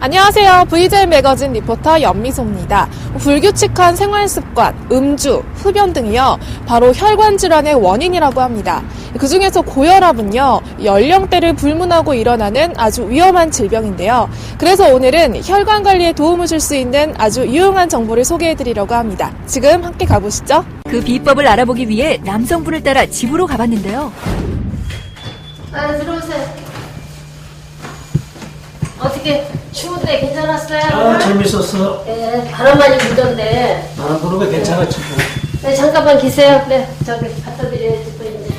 안녕하세요. VJ 매거진 리포터 연미소입니다. 불규칙한 생활 습관, 음주, 흡연 등이요. 바로 혈관 질환의 원인이라고 합니다. 그 중에서 고혈압은요. 연령대를 불문하고 일어나는 아주 위험한 질병인데요. 그래서 오늘은 혈관 관리에 도움을 줄 수 있는 아주 유용한 정보를 소개해 드리려고 합니다. 지금 함께 가보시죠. 그 비법을 알아보기 위해 남성분을 따라 집으로 가봤는데요. 아, 들어오세요. 어떻게 추운데 괜찮았어요? 아, 재밌었어. 예, 바람 많이 불던데. 나는 그러면 괜찮았지. 뭐. 네, 잠깐만 계세요. 네, 저기 갖다 드려야지 또 이제.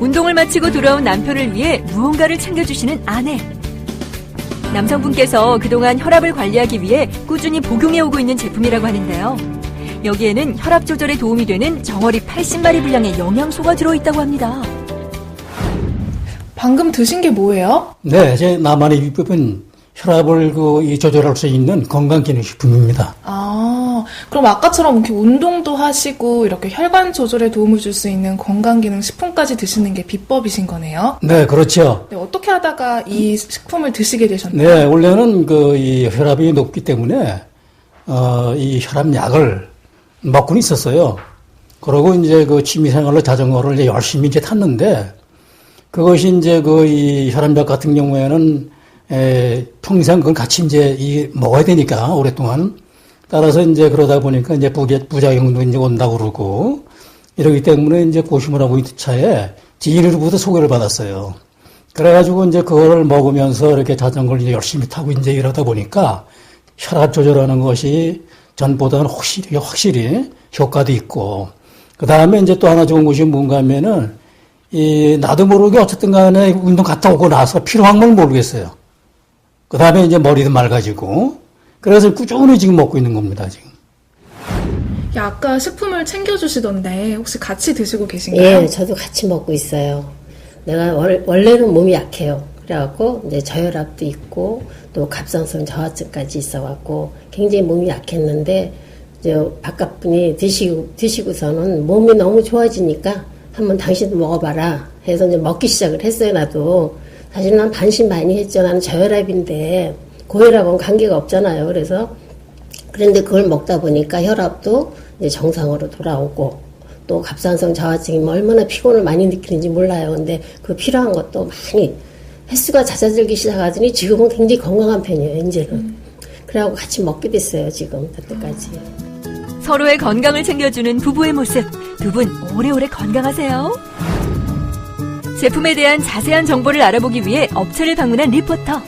운동을 마치고 돌아온 남편을 위해 무언가를 챙겨주시는 아내. 남성분께서 그동안 혈압을 관리하기 위해 꾸준히 복용해오고 있는 제품이라고 하는데요. 여기에는 혈압 조절에 도움이 되는 정어리 80마리 분량의 영양소가 들어있다고 합니다. 방금 드신 게 뭐예요? 네, 제 나만의 비법은 혈압을 그, 이 조절할 수 있는 건강기능식품입니다. 아, 그럼 아까처럼 이렇게 운동도 하시고 이렇게 혈관 조절에 도움을 줄 수 있는 건강기능 식품까지 드시는 게 비법이신 거네요. 네, 그렇죠. 네, 어떻게 하다가 이 식품을 드시게 되셨나요? 네, 원래는 그, 이 혈압이 높기 때문에, 어, 이 혈압약을 먹고는 있었어요. 그러고 이제 그 취미생활로 자전거를 이제 열심히 이제 탔는데, 그것이 이제 그 이 혈압약 같은 경우에는 에, 평생 그걸 같이 이제 이 먹어야 되니까 오랫동안. 따라서 이제 그러다 보니까 이제 부자, 부작용도 이제 온다고 그러고. 이러기 때문에 이제 고심을 하고 있는 차에 지인으로부터 소개를 받았어요. 그래가지고 이제 그거를 먹으면서 이렇게 자전거를 이제 열심히 타고 이제 이러다 보니까 혈압 조절하는 것이 전보다는 확실히, 확실히 효과도 있고. 그 다음에 이제 또 하나 좋은 것이 뭔가 하면은 이, 나도 모르게 어쨌든 간에 운동 갔다 오고 나서 필요한 걸 모르겠어요. 그 다음에 이제 머리도 맑아지고. 그래서 꾸준히 지금 먹고 있는 겁니다, 지금. 야, 아까 식품을 챙겨주시던데 혹시 같이 드시고 계신가요? 예, 저도 같이 먹고 있어요. 내가 월, 원래는 몸이 약해요. 그래갖고 이제 저혈압도 있고 또 갑상선 저하증까지 있어갖고 굉장히 몸이 약했는데 저 바깥 분이 드시고 드시고서는 몸이 너무 좋아지니까 한번 당신도 먹어봐라 해서 이제 먹기 시작을 했어요 나도 사실 난 반신반의했죠 나는 저혈압인데 고혈압은 관계가 없잖아요 그래서 그런데 그걸 먹다 보니까 혈압도 이제 정상으로 돌아오고 또 갑상선 저하증이 뭐 얼마나 피곤을 많이 느끼는지 몰라요. 근데 그 필요한 것도 많이 횟수가 잦아들기 시작하더니 지금은 굉장히 건강한 편이에요. 이제는. 그래갖고 같이 먹게 됐어요. 지금 그때까지. 서로의 건강을 챙겨주는 부부의 모습. 두 분 오래오래 건강하세요. 제품에 대한 자세한 정보를 알아보기 위해 업체를 방문한 리포터.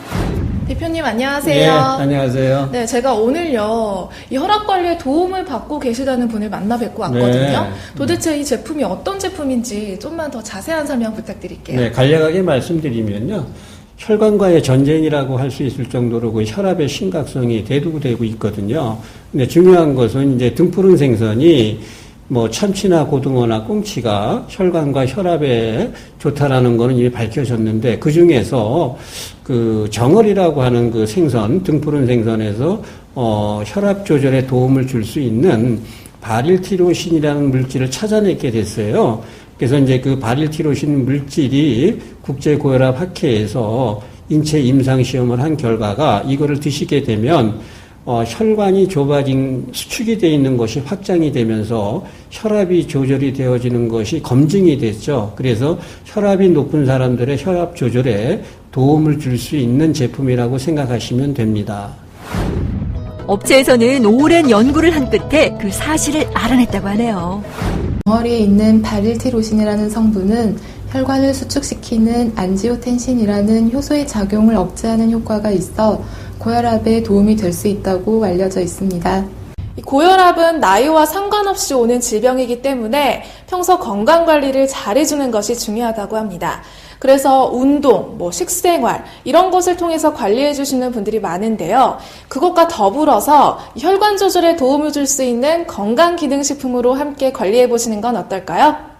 대표님 안녕하세요. 예, 안녕하세요. 네, 제가 오늘요, 이 혈압 관리에 도움을 받고 계시다는 분을 만나 뵙고 왔거든요. 네. 도대체 이 제품이 어떤 제품인지 좀만 더 자세한 설명 부탁드릴게요. 네, 간략하게 말씀드리면요. 혈관과의 전쟁이라고 할 수 있을 정도로 그 혈압의 심각성이 대두되고 있거든요. 근데 중요한 것은 이제 등푸른 생선이 뭐 참치나 고등어나 꽁치가 혈관과 혈압에 좋다라는 거는 이미 밝혀졌는데 그 중에서 그 정어리라고 하는 그 생선 등푸른 생선에서 어 혈압 조절에 도움을 줄 수 있는 바릴티로신이라는 물질을 찾아내게 됐어요. 그래서 이제 그 바릴티로신 물질이 국제고혈압 학회에서 인체 임상 시험을 한 결과가 이거를 드시게 되면 어, 혈관이 좁아진 수축이 되어 있는 것이 확장이 되면서 혈압이 조절이 되어지는 것이 검증이 됐죠. 그래서 혈압이 높은 사람들의 혈압 조절에 도움을 줄 수 있는 제품이라고 생각하시면 됩니다. 업체에서는 오랜 연구를 한 끝에 그 사실을 알아냈다고 하네요. 덩어리에 있는 바릴티로신이라는 성분은 혈관을 수축시키는 안지오텐신이라는 효소의 작용을 억제하는 효과가 있어 고혈압에 도움이 될 수 있다고 알려져 있습니다. 이 고혈압은 나이와 상관없이 오는 질병이기 때문에 평소 건강 관리를 잘해주는 것이 중요하다고 합니다. 그래서 운동, 뭐 식생활 이런 것을 통해서 관리해 주시는 분들이 많은데요. 그것과 더불어서 혈관 조절에 도움을 줄 수 있는 건강 기능 식품으로 함께 관리해 보시는 건 어떨까요?